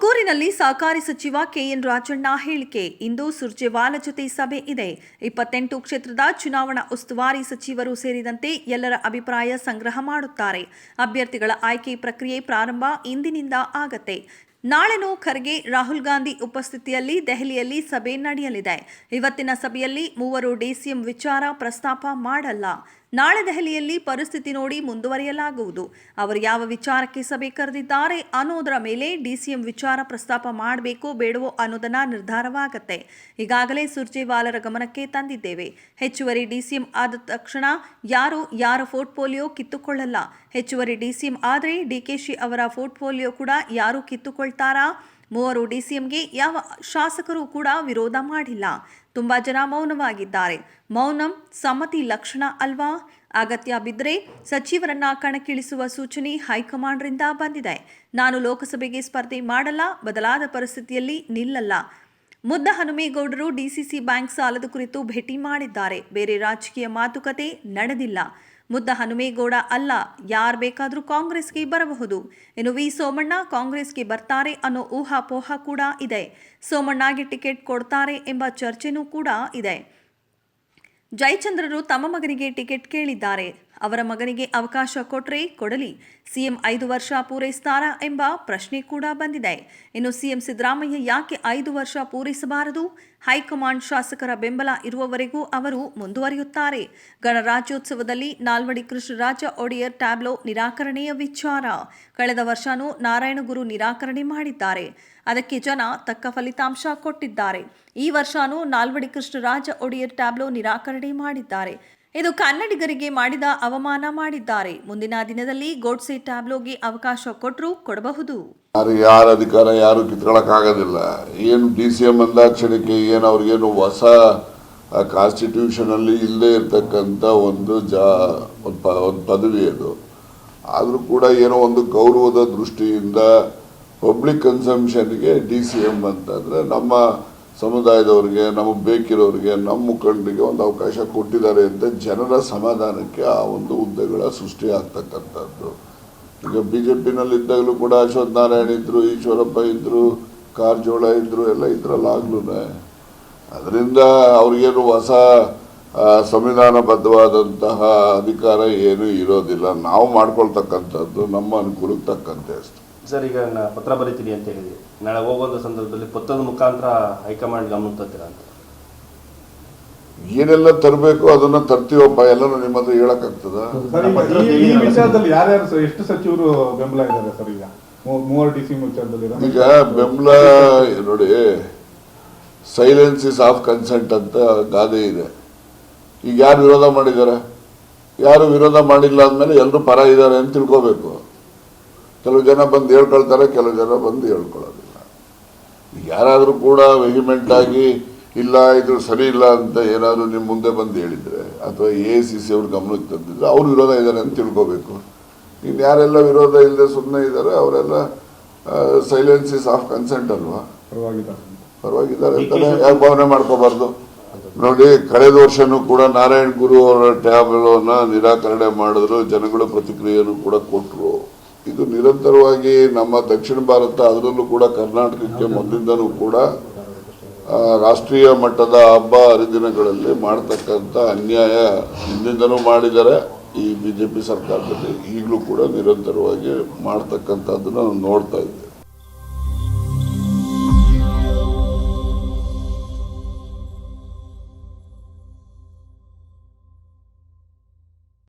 ಬೆಂಗಳೂರಿನಲ್ಲಿ ಸಹಕಾರಿ ಸಚಿವ ಕೆಎನ್ ರಾಜಣ್ಣ ಹೇಳಿಕೆ. ಇಂದು ಸುರ್ಜೇವಾಲ ಜೊತೆ ಸಭೆ ಇದೆ. ಇಪ್ಪತ್ತೆಂಟು ಕ್ಷೇತ್ರದ ಚುನಾವಣಾ ಉಸ್ತುವಾರಿ ಸಚಿವರು ಸೇರಿದಂತೆ ಎಲ್ಲರ ಅಭಿಪ್ರಾಯ ಸಂಗ್ರಹ ಮಾಡುತ್ತಾರೆ. ಅಭ್ಯರ್ಥಿಗಳ ಆಯ್ಕೆ ಪ್ರಕ್ರಿಯೆ ಪ್ರಾರಂಭ ಇಂದಿನಿಂದ ಆಗತ್ತೆ. ನಾಳೆನೂ ಖರ್ಗೆ, ರಾಹುಲ್ ಗಾಂಧಿ ಉಪಸ್ಥಿತಿಯಲ್ಲಿ ದೆಹಲಿಯಲ್ಲಿ ಸಭೆ ನಡೆಯಲಿದೆ. ಇವತ್ತಿನ ಸಭೆಯಲ್ಲಿ ಮೂವರು ಡಿಸಿಎಂ ವಿಚಾರ ಪ್ರಸ್ತಾಪ ಮಾಡಲ್ಲ. ನಾಳೆ ದೆಹಲಿಯಲ್ಲಿ ಪರಿಸ್ಥಿತಿ ನೋಡಿ ಮುಂದುವರಿಯಲಾಗುವುದು. ಅವರು ಯಾವ ವಿಚಾರಕ್ಕೆ ಸಭೆ ಕರೆದಿದ್ದಾರೆ ಅನ್ನೋದರ ಮೇಲೆ ಡಿಸಿಎಂ ವಿಚಾರ ಪ್ರಸ್ತಾಪ ಮಾಡಬೇಕು ಬೇಡವೋ ಅನ್ನೋದನ್ನ ನಿರ್ಧಾರವಾಗತ್ತೆ. ಈಗಾಗಲೇ ಸುರ್ಜೇವಾಲರ ಗಮನಕ್ಕೆ ತಂದಿದ್ದೇವೆ. ಹೆಚ್ಚುವರಿ ಡಿಸಿಎಂ ಆದ ತಕ್ಷಣ ಯಾರು ಯಾರ ಪೋರ್ಟ್ಫೋಲಿಯೋ ಕಿತ್ತುಕೊಳ್ಳಲ್ಲ. ಹೆಚ್ಚುವರಿ ಡಿಸಿಎಂ ಆದರೆ ಡಿಕೆಶಿ ಅವರ ಪೋರ್ಟ್ಫೋಲಿಯೋ ಕೂಡ ಯಾರು ಕಿತ್ತುಕೊಳ್ತಾರಾ ಮೂವರು ಡಿಸಿಎಂಗೆ ಯಾವ ಶಾಸಕರು ಕೂಡ ವಿರೋಧ ಮಾಡಿಲ್ಲ. ತುಂಬಾ ಜನ ಮೌನವಾಗಿದ್ದಾರೆ. ಮೌನಂ ಸಮ್ಮತಿ ಲಕ್ಷಣ ಅಲ್ವಾ? ಅಗತ್ಯ ಬಿದ್ದರೆ ಸಚಿವರನ್ನ ಕಣಕ್ಕಿಳಿಸುವ ಸೂಚನೆ ಹೈಕಮಾಂಡ್ರಿಂದ ಬಂದಿದೆ. ನಾನು ಲೋಕಸಭೆಗೆ ಸ್ಪರ್ಧೆ ಮಾಡಲ್ಲ, ಬದಲಾದ ಪರಿಸ್ಥಿತಿಯಲ್ಲಿ ನಿಲ್ಲಲ್ಲ. ಮುದ್ದ ಹನುಮೇಗೌಡರು ಡಿಸಿಸಿ ಬ್ಯಾಂಕ್ ಸಾಲದ ಕುರಿತು ಭೇಟಿ ಮಾಡಿದ್ದಾರೆ. ಬೇರೆ ರಾಜಕೀಯ ಮಾತುಕತೆ ನಡೆದಿಲ್ಲ. ಮುದ್ದ ಹನುಮೇಗೌಡ ಅಲ್ಲ, ಯಾರು ಬೇಕಾದರೂ ಕಾಂಗ್ರೆಸ್ಗೆ ಬರಬಹುದು. ಇನ್ನು ವಿ. ಸೋಮಣ್ಣ ಕಾಂಗ್ರೆಸ್ಗೆ ಬರ್ತಾರೆ ಅನ್ನೋ ಊಹಾಪೋಹ ಕೂಡ ಇದೆ. ಸೋಮಣ್ಣಗೆ ಟಿಕೆಟ್ ಕೊಡ್ತಾರೆ ಎಂಬ ಚರ್ಚೆನೂ ಕೂಡ ಇದೆ. ಜಯಚಂದ್ರರು ತಮ್ಮ ಮಗನಿಗೆ ಟಿಕೆಟ್ ಕೇಳಿದ್ದಾರೆ. ಅವರ ಮಗನಿಗೆ ಅವಕಾಶ ಕೊಟ್ರೆ ಕೊಡಲಿ. ಸಿಎಂ ಐದು ವರ್ಷ ಪೂರೈಸ್ತಾರಾ ಎಂಬ ಪ್ರಶ್ನೆ ಕೂಡ ಬಂದಿದೆ. ಇನ್ನು ಸಿಎಂ ಸಿದ್ದರಾಮಯ್ಯ ಯಾಕೆ ಐದು ವರ್ಷ ಪೂರೈಸಬಾರದು? ಹೈಕಮಾಂಡ್ ಶಾಸಕರ ಬೆಂಬಲ ಇರುವವರೆಗೂ ಅವರು ಮುಂದುವರಿಯುತ್ತಾರೆ. ಗಣರಾಜ್ಯೋತ್ಸವದಲ್ಲಿ ನಾಲ್ವಡಿ ಕೃಷ್ಣರಾಜ ಒಡೆಯರ್ ಟ್ಯಾಬ್ಲೋ ನಿರಾಕರಣೆಯ ವಿಚಾರ. ಕಳೆದ ವರ್ಷನೂ ನಾರಾಯಣಗುರು ನಿರಾಕರಣೆ ಮಾಡಿದ್ದಾರೆ. ಅದಕ್ಕೆ ಜನ ತಕ್ಕ ಫಲಿತಾಂಶ ಕೊಟ್ಟಿದ್ದಾರೆ. ಈ ವರ್ಷನೂ ನಾಲ್ವಡಿ ಕೃಷ್ಣರಾಜ ಒಡೆಯರ್ ಟ್ಯಾಬ್ಲೋ ನಿರಾಕರಣೆ ಮಾಡಿದ್ದಾರೆ. ಇದು ಕನ್ನಡಿಗರಿಗೆ ಮಾಡಿದ ಅವಮಾನ ಮಾಡಿದ್ದಾರೆ. ಮುಂದಿನ ದಿನದಲ್ಲಿ ಗೋಡ್ಸೆ ಟ್ಯಾಬ್ಲೋಗೆ ಅವಕಾಶ ಕೊಟ್ಟರೂ ಕೊಡಬಹುದು. ಯಾರು ಯಾರ ಅಧಿಕಾರ, ಯಾರು ಕಿತ್ಕೊಳಕ್ ಆಗೋದಿಲ್ಲ ಏನು ಡಿ ಸಿ ಎಂ ಅಂದಾಕ್ಷಣಕ್ಕೆ ಏನು ಅವ್ರಿಗೇನು ಹೊಸ ಕಾನ್ಸ್ಟಿಟ್ಯೂಷನ್ ಅಲ್ಲಿ ಇಲ್ಲದೆ ಇರ್ತಕ್ಕಂಥ ಒಂದು ಜಾ, ಒಂದು ಪದವಿ ಅದು. ಆದರೂ ಕೂಡ ಏನೋ ಒಂದು ಗೌರವದ ದೃಷ್ಟಿಯಿಂದ ಪಬ್ಲಿಕ್ ಕನ್ಸಂಪ್ಷನ್ಗೆ ಡಿ ಸಿ ಎಂ ಅಂತಂದರೆ ನಮ್ಮ ಸಮುದಾಯದವ್ರಿಗೆ, ನಮಗೆ ಬೇಕಿರೋರಿಗೆ, ನಮ್ಮ ಮುಖಂಡರಿಗೆ ಒಂದು ಅವಕಾಶ ಕೊಟ್ಟಿದ್ದಾರೆ ಅಂತ ಜನರ ಸಮಾಧಾನಕ್ಕೆ ಆ ಒಂದು ಹುದ್ದೆಗಳ ಸೃಷ್ಟಿ ಆಗ್ತಕ್ಕಂಥದ್ದು. ಈಗ ಬಿ ಜೆ ಪಿನಲ್ಲಿ ಇದ್ದಾಗಲೂ ಕೂಡ ಅಶ್ವಥ್ ನಾರಾಯಣ ಇದ್ರು, ಈಶ್ವರಪ್ಪ ಇದ್ರು, ಕಾರಜೋಳ ಇದ್ರು, ಎಲ್ಲ ಇದ್ರಲ್ಲ ಆಗ್ಲೂ ಅದರಿಂದ ಅವ್ರಿಗೇನು ಹೊಸ ಸಂವಿಧಾನಬದ್ಧವಾದಂತಹ ಅಧಿಕಾರ ಏನು ಇರೋದಿಲ್ಲ. ನಾವು ಮಾಡ್ಕೊಳ್ತಕ್ಕಂಥದ್ದು ನಮ್ಮ ಅನುಕೂಲಕ್ಕೆ ತಕ್ಕಂತೆ ಅಷ್ಟು. ಸರ್, ಈಗ ಪತ್ರ ಬರೀತೀನಿ ಅಂತ ಹೇಳಿದ್ವಿ ನಾಳೆ ಹೋಗೋದು ಸಂದರ್ಭದಲ್ಲಿ ಪತ್ರದ ಮುಖಾಂತರ ಹೈಕಮಾಂಡ್ ಗಮನ ಅಂತ. ಏನೆಲ್ಲ ತರಬೇಕು ಅದನ್ನ ತರ್ತೀವಪ್ಪ ಎಲ್ಲರೂ ನಿಮ್ಮ ಹತ್ರ ಹೇಳಕ್ಕಾಗ್ತದ? ಆಗ್ತದ ಈಗ ಈ- ವಿಚಾರದಲ್ಲಿ ಯಾರ್ಯಾರು ಎಷ್ಟು ಸಚಿವರು ಬೆಂಬಲ ಇದ್ದಾರೆ ಸರ್ ಈಗ? ಮೂವರು ಡಿ ಸಿ ವಿಚಾರದಲ್ಲಿ? ಈಗ ಬೆಂಬಲ ನೋಡಿ ಸೈಲೆನ್ಸ್ ಇಸ್ ಆಫ್ ಕನ್ಸೆಂಟ್ ಅಂತ ಗಾದೆ ಇದೆ. ಈಗ ಯಾರು ವಿರೋಧ ಮಾಡಿದ್ದಾರೆ? ಯಾರು ವಿರೋಧ ಮಾಡಿಲ್ಲ ಅಂದಮೇಲೆ ಎಲ್ಲರೂ ಪರ ಇದ್ದಾರೆ ಅಂತ ತಿಳ್ಕೋಬೇಕು. ಕೆಲವು ಜನ ಬಂದು ಹೇಳ್ಕೊಳ್ತಾರೆ ಕೆಲವು ಜನ ಬಂದು ಹೇಳ್ಕೊಳ್ಳೋದಿಲ್ಲ. ಈಗ ಯಾರಾದರೂ ಕೂಡ ವೆಹಿಮೆಂಟ್ ಆಗಿ ಇಲ್ಲ ಇದು ಸರಿ ಇಲ್ಲ ಅಂತ ಏನಾದರೂ ನಿಮ್ಮ ಮುಂದೆ ಬಂದು ಹೇಳಿದ್ರೆ ಅಥವಾ ಎ ಸಿ ಸಿ ಅವ್ರ ಗಮನಕ್ಕೆ ತಂದಿದ್ರೆ ಅವ್ರು ವಿರೋಧ ಇದ್ದಾರೆ ಅಂತ ತಿಳ್ಕೋಬೇಕು. ಇನ್ನು ಯಾರೆಲ್ಲ ವಿರೋಧ ಇಲ್ಲದೆ ಸುಮ್ಮನೆ ಇದ್ದಾರೆ ಅವರೆಲ್ಲ ಸೈಲೆನ್ಸ್ ಇಸ್ ಆಫ್ ಕನ್ಸೆಂಟ್ ಅಲ್ವಾ? ಪರವಾಗಿದ್ದಾರೆ. ಅಂತಾನೆ ಯಾಕೆ ಭಾವನೆ ಮಾಡ್ಕೋಬಾರ್ದು? ನೋಡಿ ಕಳೆದ ವರ್ಷನೂ ಕೂಡ ನಾರಾಯಣ್ ಗುರು ಅವರ ಟ್ಯಾಬ್ಲೋನ ನಿರಾಕರಣೆ ಮಾಡಿದ್ರು ಜನಗಳ ಪ್ರತಿಕ್ರಿಯೆಯನ್ನು ಕೂಡ ಕೊಟ್ಟರು ಇದು ನಿರಂತರವಾಗಿ ನಮ್ಮ ದಕ್ಷಿಣ ಭಾರತ ಅದರಲ್ಲೂ ಕೂಡ ಕರ್ನಾಟಕಕ್ಕೆ ಮೊದಲಿಂದನೂ ಕೂಡ ರಾಷ್ಟ್ರೀಯ ಮಟ್ಟದ ಹಬ್ಬ ಹರಿದಿನಗಳಲ್ಲಿ ಮಾಡ್ತಕ್ಕಂಥ ಅನ್ಯಾಯ ಹಿಂದಿಂದನೂ ಮಾಡಿದ್ದಾರೆ ಈ ಬಿಜೆಪಿ ಸರ್ಕಾರದಲ್ಲಿ ಈಗಲೂ ಕೂಡ ನಿರಂತರವಾಗಿ ಮಾಡ್ತಕ್ಕಂಥದ್ದನ್ನು ನೋಡ್ತಾ ಇದ್ದೇವೆ.